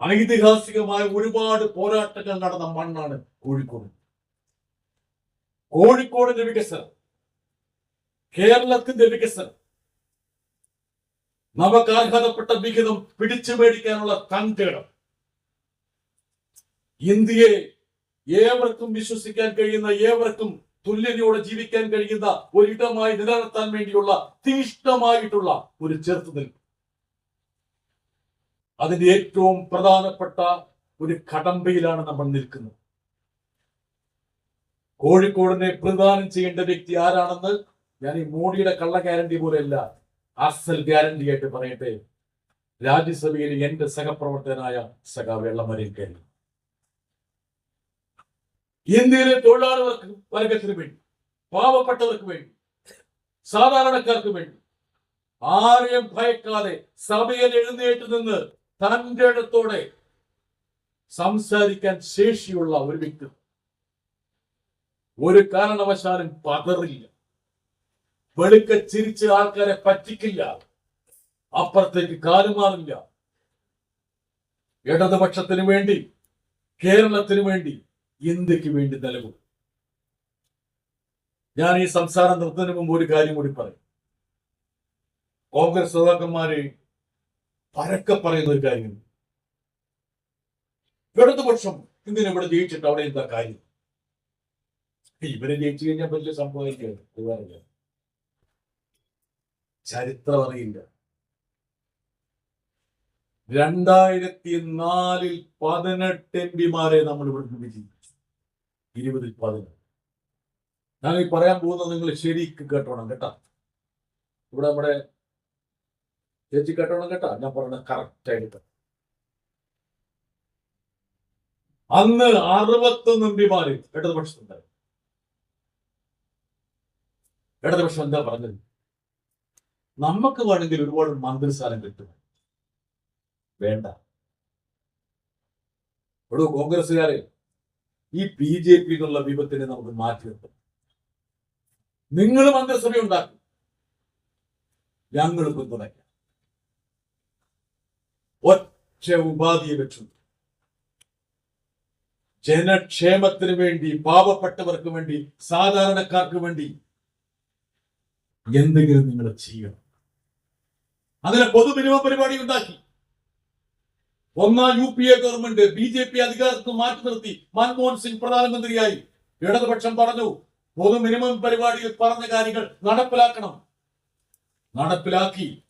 ഐതിഹാസികമായ ഒരുപാട് പോരാട്ടങ്ങൾ നടന്ന മണ്ണാണ് കോഴിക്കോട്. കോഴിക്കോടിന്റെ വികസനം കേരളത്തിന്റെ വികസനം നമുക്ക് അർഹതപ്പെട്ട വിഹിതം പിടിച്ചു മേടിക്കാനുള്ള തങ്കേടം ഇന്ത്യയെ ഏവർക്കും വിശ്വസിക്കാൻ കഴിയുന്ന ഏവർക്കും തുല്യതയോടെ ജീവിക്കാൻ കഴിയുന്ന ഒരിടമായി നിലനിർത്താൻ വേണ്ടിയുള്ള തീഷ്ണമായിട്ടുള്ള ഒരു ചെറുത്തുനിൽപ്പ്. അതിന്റെ ഏറ്റവും പ്രധാനപ്പെട്ട ഒരു കടമ്പയിലാണ് നമ്മൾ നിൽക്കുന്നത്. കോഴിക്കോടിനെ പ്രതിദാനം ചെയ്യേണ്ട വ്യക്തി ആരാണെന്ന് ഞാൻ ഈ മോഡിയുടെ കള്ള ഗ്യാരണ്ടി പോലെയല്ല അസൽ ഗ്യാരണ്ടി ആയിട്ട് പറയട്ടെ. രാജ്യസഭയിൽ എന്റെ സഹപ്രവർത്തകനായ സഖാ വെള്ളമരയിൽ കയറി ഇന്ത്യയിലെ തൊഴിലാളികൾക്ക് വർഗത്തിന് വേണ്ടി പാവപ്പെട്ടവർക്ക് വേണ്ടി സാധാരണക്കാർക്ക് വേണ്ടി ആരെയും ഭയക്കാതെ സഭയിൽ എഴുന്നേറ്റ് നിന്ന് തന്റെ ഇടത്തോടെ സംസാരിക്കാൻ ശേഷിയുള്ള ഒരു വ്യക്തി. ഒരു കാരണവശാലും പതറില്ല. വെളുക്ക ചിരിച്ച് ആൾക്കാരെ പറ്റിക്കില്ല. അപ്പുറത്തേക്ക് കാലുമാറില്ല ഇടതുപക്ഷത്തിന് വേണ്ടി കേരളത്തിന് വേണ്ടി ഇന്ത്യയ്ക്ക് വേണ്ടി നിലകൊള്ളും. ഞാൻ ഈ സംസാരം നിർത്തുന്നതിന് മുമ്പ് ഒരു കാര്യം കൂടി പറയും. കോൺഗ്രസ് നേതാക്കന്മാര് പരക്കെ പറയുന്ന ഒരു കാര്യം. ഇടതുപക്ഷം ഇന്ന് ഇവിടെ ജയിച്ചിട്ട് അവിടെ എന്താ കാര്യം? ഇവരെ ജയിച്ചു കഴിഞ്ഞാൽ വലിയ സംഭവമായിരിക്കും. ചരിത്രം അറിയില്ല. രണ്ടായിരത്തി നാലിൽ പതിനെട്ട് എം പിമാരെ നമ്മൾ ഇവിടുന്ന് വിജയിച്ചു ഇരുപതിൽ പതിനെട്ട് ഞാൻ ഈ പറയാൻ പോകുന്നത് നിങ്ങൾ ശരിക്കും കേട്ടോണം കേട്ടാ. ഇവിടെ നമ്മുടെ ചേച്ചി കേട്ടോണം കേട്ടാ. ഞാൻ പറഞ്ഞ കറക്റ്റ് ആയിട്ട് അന്ന് അറുപത്തൊന്ന് എം പിമാര് ഇടതുപക്ഷത്തുണ്ടായി. ഇടതുപക്ഷം എന്താ പറഞ്ഞത്? നമുക്ക് വേണമെങ്കിൽ ഒരുപാട് മന്ത്രിസ്ഥാനം കിട്ടും. വേണ്ട. ഇവിടെ കോൺഗ്രസ്സുകാരെ ഈ ബി ജെ പി എന്നുള്ള വിപത്തിനെ നമുക്ക് മാറ്റി നിർത്തും. നിങ്ങൾ മന്ത്രിസഭ ഉണ്ടാക്കും ഞങ്ങൾ പിന്തുണയ്ക്കാം. ഒറ്റ ഉപാധിയെ വെച്ചു. ജനക്ഷേമത്തിന് വേണ്ടി പാവപ്പെട്ടവർക്ക് വേണ്ടി സാധാരണക്കാർക്ക് വേണ്ടി എന്തെങ്കിലും നിങ്ങൾ ചെയ്യണം. അതിന് പൊതു മിനിമം പരിപാടി ഉണ്ടാക്കി. ഒന്നാം U P A government B J P അധികാരത്തിൽ മാറ്റി നിർത്തി. മൻമോഹൻ സിംഗ് പ്രധാനമന്ത്രിയായി. ഇടതുപക്ഷം പറഞ്ഞു പൊതു മിനിമം പരിപാടിയിൽ പറഞ്ഞ കാര്യങ്ങൾ നടപ്പിലാക്കണം. നടപ്പിലാക്കി.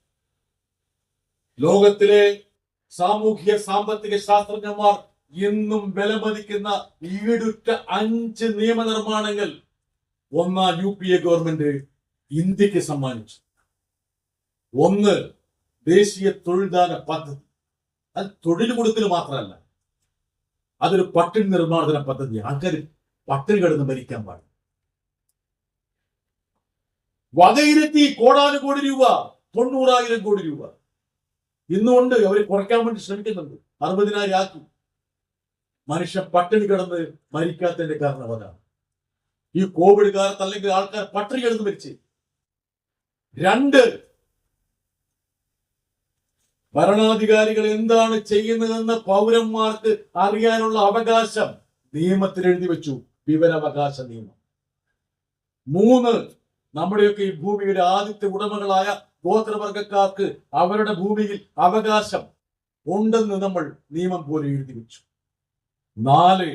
ലോകത്തിലെ സാമൂഹ്യ സാമ്പത്തിക ശാസ്ത്രജ്ഞന്മാർ ഇന്നും വിലമതിക്കുന്ന ഈടുറ്റ അഞ്ച് നിയമനിർമ്മാണങ്ങൾ ഒന്നാം യു പി എ ഗവൺമെന്റ് ഇന്ത്യയ്ക്ക് സമ്മാനിച്ചു. ഒന്ന് ദേശീയ തൊഴിൽദാന പദ്ധതി. അത് തൊഴിൽ കൊടുക്കൽ മാത്രമല്ല അതൊരു പട്ടിണി നിർമ്മാർജന പദ്ധതി. ആൾക്കാർ പട്ടിണി കിടന്ന് മരിക്കാൻ പാടില്ല. വകയിരുത്തി കോടാനുകോടി രൂപ തൊണ്ണൂറായിരം കോടി രൂപ. ഇന്നുകൊണ്ട് അവർ കുറയ്ക്കാൻ വേണ്ടി ശ്രമിക്കുന്നുണ്ട്. അറുപതിനായിരം ആക്കി. മനുഷ്യൻ പട്ടിണി കിടന്ന് മരിക്കാത്തതിന്റെ കാരണം അതാണ്. ഈ കോവിഡ് കാലത്ത് അല്ലെങ്കിൽ ആൾക്കാർ പട്ടിണി കിടന്ന് മരിച്ച്. രണ്ട് ഭരണാധികാരികൾ എന്താണ് ചെയ്യുന്നതെന്ന് പൗരന്മാർക്ക് അറിയാനുള്ള അവകാശം നിയമത്തിൽ എഴുതി വെച്ചു. വിവരാവകാശ നിയമം. മൂന്ന് നമ്മുടെയൊക്കെ ഈ ഭൂമിയുടെ ആദ്യത്തെ ഉടമകളായ ഗോത്രവർഗക്കാർക്ക് അവരുടെ ഭൂമിയിൽ അവകാശം ഉണ്ടെന്ന് നമ്മൾ നിയമം പോലെ എഴുതി വെച്ചു. നാല്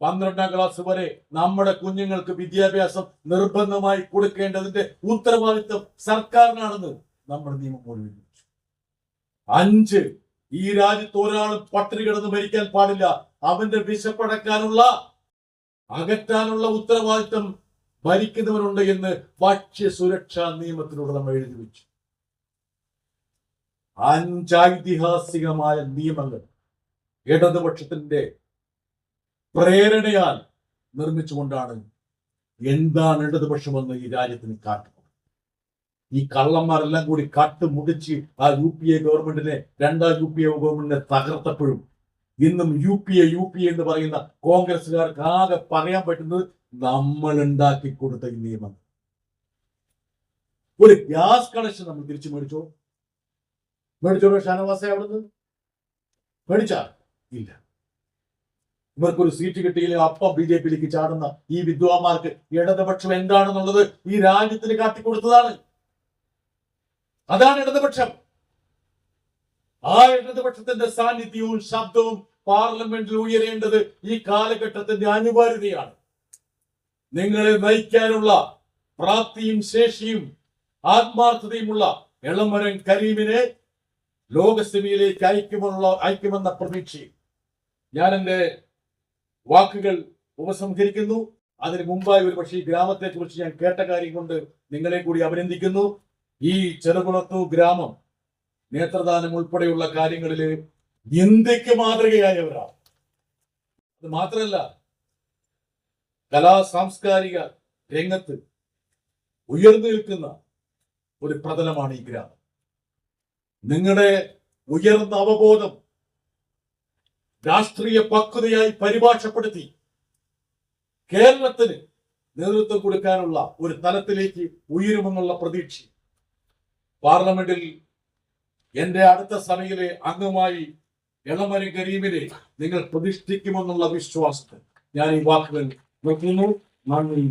പന്ത്രണ്ടാം ക്ലാസ് വരെ നമ്മുടെ കുഞ്ഞുങ്ങൾക്ക് വിദ്യാഭ്യാസം നിർബന്ധമായി കൊടുക്കേണ്ടതിന്റെ ഉത്തരവാദിത്വം സർക്കാരിനാണെന്ന് നമ്മുടെ നിയമം പോലെ എഴുതി വെച്ചു. അഞ്ച് ഈ രാജ്യത്ത് ഒരാളും പട്ടിണി കിടന്ന് മരിക്കാൻ പാടില്ല. അവന്റെ വിശപ്പടക്കാനുള്ള അകറ്റാനുള്ള ഉത്തരവാദിത്വം ഭരിക്കുന്നവനുണ്ട് എന്ന് ഭക്ഷ്യ സുരക്ഷാ നിയമത്തിലൂടെ നമ്മൾ എഴുതി വെച്ചു. അഞ്ചൈതിഹാസികമായ നിയമങ്ങൾ ഇടതുപക്ഷത്തിന്റെ പ്രേരണയാൽ നിർമ്മിച്ചുകൊണ്ടാണ് എന്താണ് ഇടതുപക്ഷമെന്ന് ഈ രാജ്യത്തിന് കാട്ടുന്നത്. ഈ കള്ളന്മാരെല്ലാം കൂടി കാട്ടുമുടിച്ച് ആ യു പി എ ഗവൺമെന്റിനെ രണ്ടാം യു പി എ ഗവൺമെന്റിനെ തകർത്തപ്പോഴും ഇന്നും U P A U P A എന്ന് പറയുന്ന കോൺഗ്രസ്സുകാർക്ക് ആകെ പറയാൻ പറ്റുന്നത് നമ്മൾ ഉണ്ടാക്കി കൊടുത്ത ഈ നിയമം ഒരു ഗ്യാസ് കണക്ഷൻ നമ്മൾ തിരിച്ചു മേടിച്ചോ? മേടിച്ചോ ഷാനവാസ അവിടുന്ന്? മേടിച്ച? ഇല്ല. ഇവർക്കൊരു സീറ്റ് കിട്ടിയില്ല? അപ്പ ബി ജെ പിയിലേക്ക് ചാടുന്ന ഈ വിദ്വാന്മാർക്ക് ഇടതുപക്ഷം എന്താണെന്നുള്ളത് ഈ രാജ്യത്തിന് കാട്ടിക്കൊടുത്തതാണ്. അതാണ് ഇടതുപക്ഷം. ആ ഇടതുപക്ഷത്തിന്റെ സാന്നിധ്യവും ശബ്ദവും പാർലമെന്റിൽ ഉയരേണ്ടത് ഈ കാലഘട്ടത്തിന്റെ അനിവാര്യതയാണ്. നിങ്ങളെ നയിക്കാനുള്ള പ്രാപ്തിയും ശേഷിയും ആത്മാർത്ഥതയുമുള്ള എളമരൻ കരീമിനെ ലോകസഭയിലേക്ക് അയക്കുമുള്ള അയക്കുമെന്ന പ്രതീക്ഷയിൽ ഞാൻ എന്റെ വാക്കുകൾ ഉപസംഹരിക്കുന്നു. അതിന് മുമ്പായി ഒരു പക്ഷേ ഈ ഗ്രാമത്തെ കുറിച്ച് ഞാൻ കേട്ട കാര്യം കൊണ്ട് നിങ്ങളെ കൂടി അഭിനന്ദിക്കുന്നു. ഈ ചെറുകുളത്തു ഗ്രാമം നേത്രദാനം ഉൾപ്പെടെയുള്ള കാര്യങ്ങളിൽ ഇന്ത്യയ്ക്ക് മാതൃകയായവരാണ്. അത് മാത്രമല്ല കലാ സാംസ്കാരിക രംഗത്ത് ഉയർന്നു നിൽക്കുന്ന ഒരു പ്രതലമാണ് ഈ ഗ്രാമം. നിങ്ങളുടെ ഉയർന്ന അവബോധം രാഷ്ട്രീയ പക്വതയായി പരിഭാഷപ്പെടുത്തി കേരളത്തിന് നേതൃത്വം കൊടുക്കാനുള്ള ഒരു തലത്തിലേക്ക് ഉയരുമെന്നുള്ള പ്രതീക്ഷ. പാർലമെന്റിൽ എന്റെ അടുത്ത സഭയിലെ അംഗമായി എളമരി കരീമിനെ നിങ്ങൾ പ്രതിഷ്ഠിക്കുമെന്നുള്ള വിശ്വാസത്തിൽ ഞാൻ ഈ വാക്കുകൾ നിർത്തുന്നു നന്ദി.